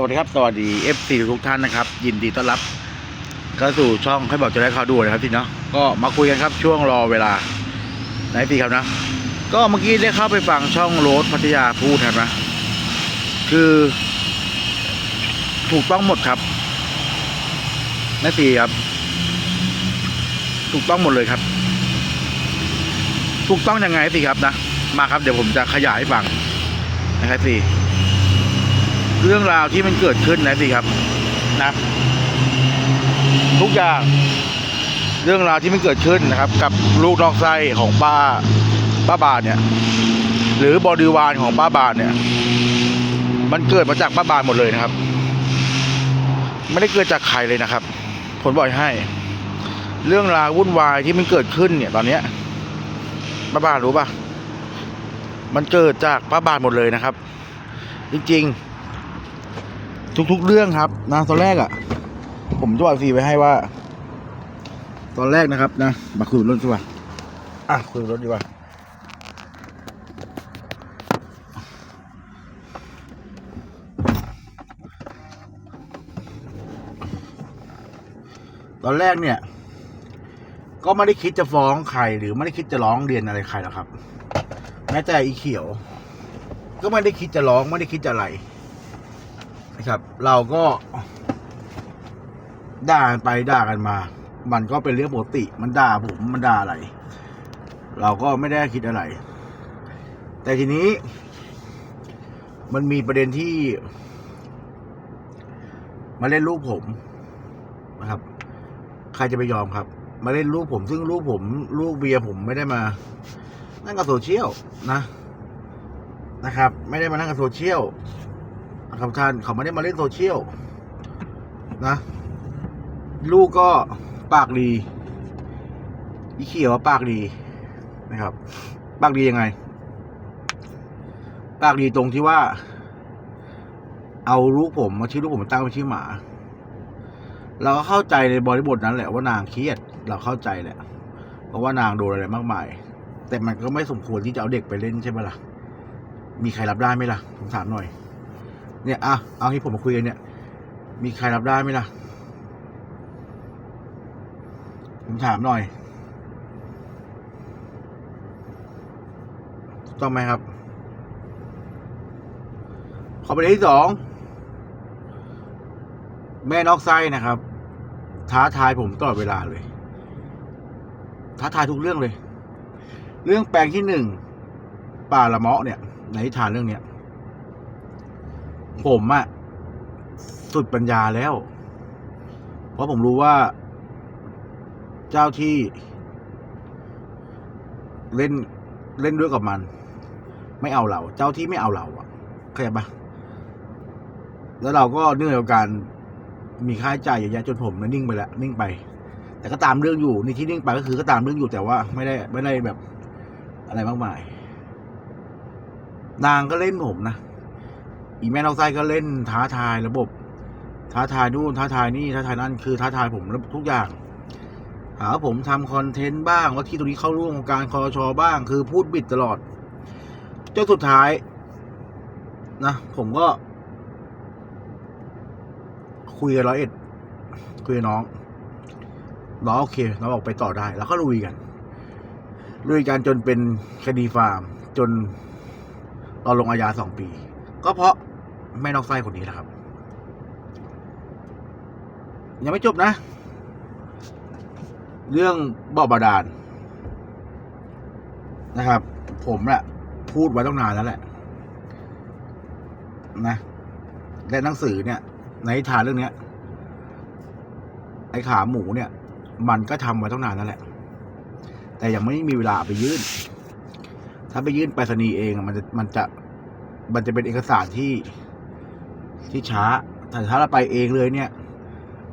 สวัสดีครับสวัสดี FC ทุกท่านนะครับ ยินดีต้อนรับเข้าสู่ช่องให้บอกจะได้ข่าวด่วนนะครับพี่เนาะก็มาคุยกันครับช่วงรอเวลาไหนพี่ครับนะ ก็เมื่อกี้ได้เข้าไปฟังช่องโรสพัทยาพูดครับนะคือถูกต้องหมดครับนาทีครับ ถูกต้องหมดเลยครับ ถูกต้องยังไงสิครับนะ มาครับเดี๋ยวผมจะขยายให้ฟังนะครับสิ เรื่องราวที่มันเกิดขึ้นนะสิครับนะทุกอย่างเรื่องราวที่มันเกิดขึ้นนะครับ กับลูกนอกไส้ของป้าป้าบาทเนี่ย หรือบริวารของป้าบาทเนี่ย มันเกิดมาจากป้าบาทหมดเลยนะครับ ไม่ได้เกิดจากใครเลยนะครับ ผลบ่อกให้ เรื่องราววุ่นวายที่มันเกิดขึ้นเนี่ย ตอนเนี้ยป้าบาทรู้ปะมันเกิดจากป้าบาทหมดเลยนะครับ จริงๆ ทุก ๆ เรื่องครับนะตอนแรกอะ่ะ ผมจะบอกซีไว้ให้ว่า ตอนแรกนะครับนะมาคุยรถดีกว่าอะคุยรถดีกว่าตอนแรกเนี่ย ก็ไม่ได้คิดจะฟ้องใครหรือไม่ได้คิดจะร้องเรียนอะไรใครหรอกครับ แม้แต่อีเขียว ก็ไม่ได้คิดจะร้องไม่ได้คิดจะอะไร นะครับ เราก็ด่ากันไปด่ากันมา มันก็เป็นเรื่องปกติ มันด่าผมมันด่าอะไร เราก็ไม่ได้คิดอะไร แต่ทีนี้ มันมีประเด็นที่ มาเล่นลูกผมนะครับ ใครจะไปยอมครับ มาเล่นลูกผม ซึ่งลูกผมลูกเบียร์ผมไม่ได้มา นั่งกับโซเชียลนะนะครับ ไม่ได้มานั่งกับโซเชียล ครับท่านเขาไม่ได้มาเล่นโซเชียลนะ ลูกก็ปากดี อีเขียวปากดีนะครับ ปากดียังไง ปากดีตรงที่ว่า เอาลูกผมมาชื่อลูกผมมาตั้งเป็นชื่อหมา เราก็เข้าใจในบริบทนั้นแหละว่านางเครียด เราเข้าใจแหละ เพราะว่านางโดนอะไรมากมาย แต่มันก็ไม่สมควรที่จะเอาเด็กไปเล่นใช่ไหมล่ะ มีใครรับได้ไหมล่ะผมถามหน่อย เนี่ยอะเอาที่ผมมาคุยกันเนี่ย มีใครรับได้ไหมล่ะ ผมถามหน่อย ต้องไหมครับ ขอประเด็นที่สอง แม่นอกไส้นะครับ ท้าทายผมตลอดเวลาเลย ท้าทายทุกเรื่องเลย เรื่องแปลงที่หนึ่งป่าละเมาะเนี่ย ในนิทานเรื่องเนี้ย ผมอะสุดปัญญาแล้ว เพราะผมรู้ว่า เจ้าที่ เล่นเล่นด้วยกับมัน ไม่เอาเรา เจ้าที่ไม่เอาเราอะเข้าใจปะแล้วเราก็เนื่องจากการมีค่าใช้จ่ายเยอะแยะจนผมนะนิ่งไปแล้วนิ่งไป แต่ก็ตามเรื่องอยู่ในที่นิ่งไปก็คือก็ตามเรื่องอยู่แต่ว่าไม่ได้ไม่ได้แบบอะไรมากมาย นางก็เล่นผมนะ อีแม่นอกไส้ก็เล่นท้าทายระบบ ท้าทายนู่นท้าทายนี่ท้าทายนั่นคือท้าทายผมทุกอย่างหาว่าผมทำคอนเทนต์บ้างว่าที่ตรงนี้เข้าร่วมการคอชอบ้างคือพูดบิดตลอดจนสุดท้าย นะ ผมก็ คุยกับร้อยเอ็ด คุยกับน้องน้องโอเคน้องบอกไปต่อได้ แล้วก็ลุยกันลุยกันจนเป็นคดีฟาร์ม จนตอนลงอาญาสองปี ก็เพราะ แม่นอกไส้คนนี้แหละครับ ยังไม่จบนะ เรื่องบ่อบาดาลนะครับ ผมแหละพูดไว้ต้องนานแล้วแหละ นะและหนังสือเนี่ย ในทานเรื่องเนี้ยไอ้ขาหมูเนี่ย มันก็ทำไว้ต้องนานแล้วแหละ แต่ยังไม่มีเวลาไปยื่น ถ้าไปยื่นไปรษณีย์เองมันจะมันจะมันจะเป็นเอกสารที่ ที่ช้าแต่ถ้าเราไปเองเลยเนี่ย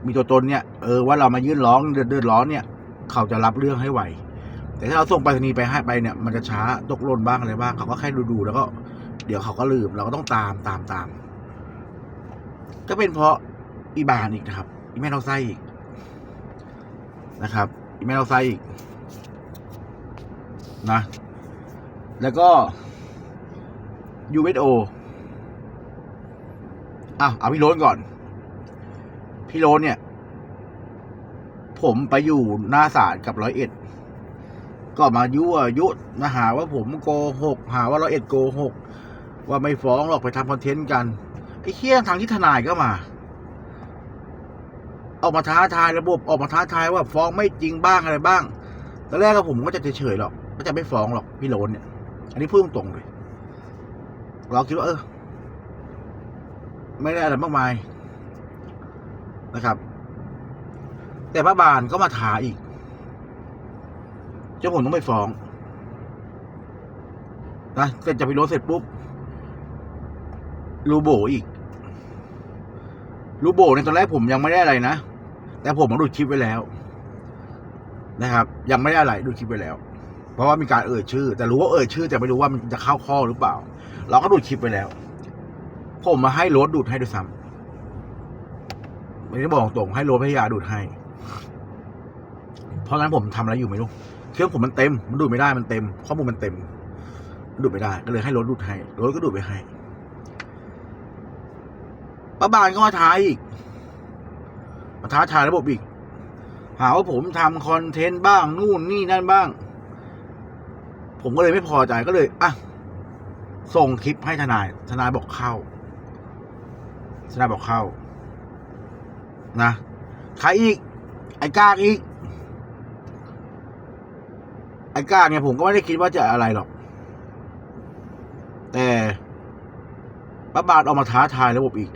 มีตัวตนเนี่ยเออว่าเรามายื่นร้องเดือดเดือดร้อนเนี่ย เขาจะรับเรื่องให้ไหว แต่ถ้าเราส่งไปรษณีย์ไปให้ไปเนี่ย มันจะช้าตกหล่นบ้างอะไรบ้างเขาก็แค่ดูดูๆแล้วก็ เดี๋ยวเขาก็ลืมเราก็ต้องตามตามตามก็เป็นเพราะอีบานอีกนะครับ อีแม่นอกไส้อีกนะครับ อีแม่นอกไส้อีกนะ แล้วก็ u s o อะเอาพี่โรนก่อน พี่โรนเนี่ย ผมไปอยู่หน้าศาลกับร้อยเอ็ด ก็มายั่วยุมาหาว่าผมโกหก หาว่าร้อยเอ็ดโกหก ว่าไม่ฟ้องหรอกไปทำคอนเทนต์กันไอ้เคี้ยทางที่ทนายก็มา ออกมาท้าทายระบบออกมาท้าทายว่าฟ้องไม่จริงบ้างอะไรบ้างตอนแรกก็ผมก็จะเฉยๆหรอกก็จะไม่ฟ้องหรอกพี่โรนเนี่ย อันนี้พูดตรงๆเลย เราคิดว่าเออ ไม่ได้อะไรมากมายนะครับ แต่พระบานก็มาท้าอีก เจ้าผมต้องไปฟ้องนะเสร็จจากพี่โรนเสร็จปุ๊บรูโบอีกรูโบในตอนแรกผมยังไม่ได้อะไรนะ แต่ผมมาดูคลิปไว้แล้ว นะครับ ยังไม่ได้อะไรดูคลิปไว้แล้ว เพราะว่ามีการเอ่ยชื่อ แต่รู้ว่าเอ่ยชื่อ แต่ไม่รู้ว่ามันจะเข้าข้อหรือเปล่า เราก็ดูคลิปไปแล้ว ผมมาให้รถดูดให้ด้วยซ้ำไม่ได้บอกตรงให้รถพยาดูดให้ เพราะงั้นผมทำอะไรอยู่ไม่รู้เครื่องผมมันเต็ม มันดูดไม่ได้มันเต็ม ข้อมูลมันเต็มมันดูดไม่ได้ ก็เลยให้รถดูดให้รถก็ดูดไปให้ป้าบานก็มาท้าอีกมาท้าทายระบบอีก หาว่าผมทำคอนเทนต์บ้าง นู่นนี่นั่นบ้าง ผมก็เลยไม่พอใจก็เลยอะส่งคลิปให้ทนาย ทนายบอกเข้า ทนาบอกเข้า นะใครอีก ไอ้กากอีก ไอ้กากเนี่ยผมก็ไม่ได้คิดว่าจะอะไรหรอก แต่ป้าบาทออกมาท้าทายระบบอีก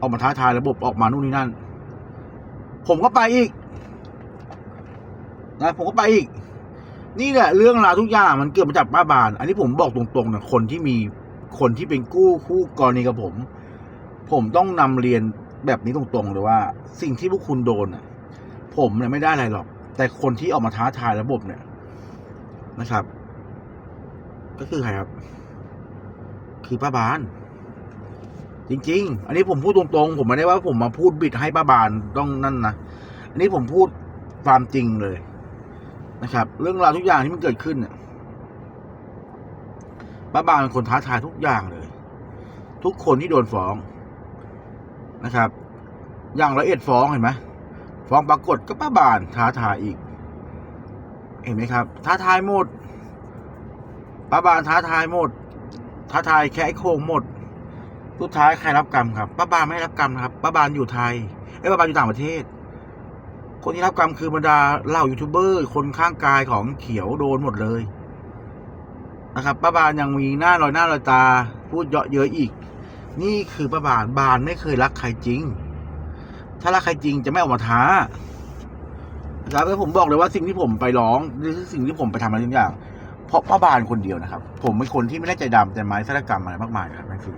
ออกมาท้าทายระบบออกมานู่นนี่นั่น ผมก็ไปอีก นะ ผมก็ไปอีก นี่แหละเรื่องราวทุกอย่างมันเกิดมาจากป้าบาน อันนี้ผมบอกตรงๆนะคนที่มี คนที่เป็นกู้คู่กรณีกับผม ผมต้องนำเรียนแบบนี้ตรงๆเลยว่า สิ่งที่พวกคุณโดนน่ะ ผมเนี่ยไม่ได้อะไรหรอก แต่คนที่ออกมาท้าทายระบบเนี่ยนะครับ ก็คือใครครับ คือป้าบาน จริง ๆ อันนี้ผมพูดตรงๆ ผมไม่ได้ว่าผมมาพูดบิดให้ป้าบานต้องนั่นนะอันนี้ผมพูดความจริงเลยนะครับ เรื่องราวทุกอย่างที่มันเกิดขึ้นเนี่ย ป้าบานเป็นคนท้าทายทุกอย่างเลย ทุกคนที่โดนฟ้องนะครับ อย่างละเอียดฟ้องเห็นไหมฟ้องปรากฏก็ป้าบานท้าทายอีก เห็นไหมครับ ท้าทายหมดป้าบานท้าทายหมด ท้าทายแค่ไอ้โคงหมดสุดท้ายใครรับกรรมครับป้าบานไม่รับกรรมนะครับป้าบานอยู่ไทยไอ้ป้าบานอยู่ต่างประเทศ คนที่รับกรรมคือบรรดาเหล่ายูทูบเบอร์ คนข้างกายของเขียวโดนหมดเลย นะครับป้าบานยังมีหน้าลอยหน้าลอยตา พูดเยอะเย้ยอีก นี่คือป้าบานบานไม่เคยรักใครจริง ถ้ารักใครจริงจะไม่ออกมาท้านะครับแล้วผมบอกเลยว่าสิ่งที่ผมไปร้องหรือสิ่งที่ผมไปทำอะไรทุกอย่าง เพราะป้าบานคนเดียวนะครับ ผมเป็นคนที่ไม่ได้ใจดำแต่ไม้ศัลกรรมอะไรมากมายครับนั่นคือ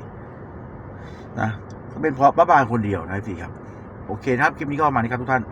นะเป็นเพราะป้าบานคนเดียวนะสิครับ โอเคนะครับคลิปนี้ก็ประมาณนี้ครับทุกท่าน